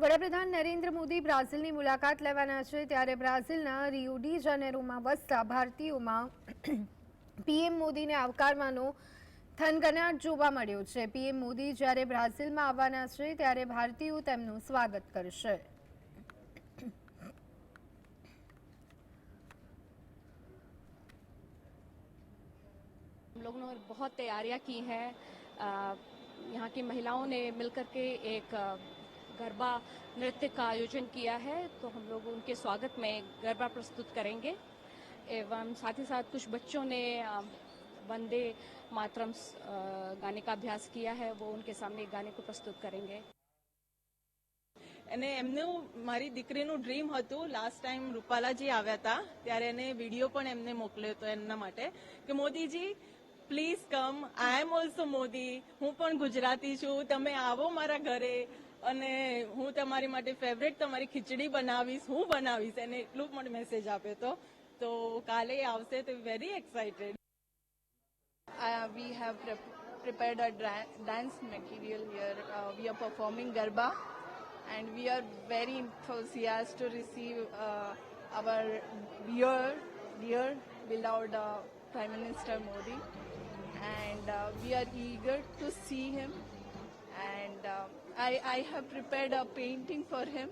વડાપ્રધાન નરેન્દ્ર મોદી બ્રાઝિલની મુલાકાત લેવાના છે ત્યારે બ્રાઝિલના રિયોડી જનેરોમાં વસતા ભારતીયોમાં પીએમ મોદીને આવકારવાનો થનગનાટ જોવા મળ્યો છે પીએમ મોદી જ્યારે બ્રાઝિલમાં આવવાના છે ત્યારે ભારતીયો તેમનું સ્વાગત કરશે બહુ लोगों કી बहुत तैयारियां की हैं यहाँ की महिलाओं गरबा नृत्य का आयोजन किया है तो हम लोग उनके स्वागत में गरबा प्रस्तुत करेंगे एवं साथ ही साथ कुछ बच्चों ने वंदे मातरम गाने का अभ्यास किया है वो उनके सामने गाने को प्रस्तुत करेंगे અને એમનું મારી દીકરીનું ડ્રીમ હતું લાસ્ટ ટાઈમ રૂપાલાજી આવ્યા હતા ત્યારે એને વિડીયો પણ એમને મોકલ્યો હતો એમના માટે કે Modiji please come I am also Modi હું પણ ગુજરાતી છું તમે આવો મારા ઘરે અને હું તમારી માટે ફેવરેટ તમારી ખીચડી બનાવીશ હું બનાવીશ એને એટલું પણ મેસેજ આપ્યો હતો તો કાલે આવશે તો very excited we have prepared a dance material here. Uh, we are performing Garba and we are very enthusiastic to receive uh, our dear, dear beloved uh, Prime Minister Modi. And uh, we are eager to see him and uh, I, I have prepared a painting for him.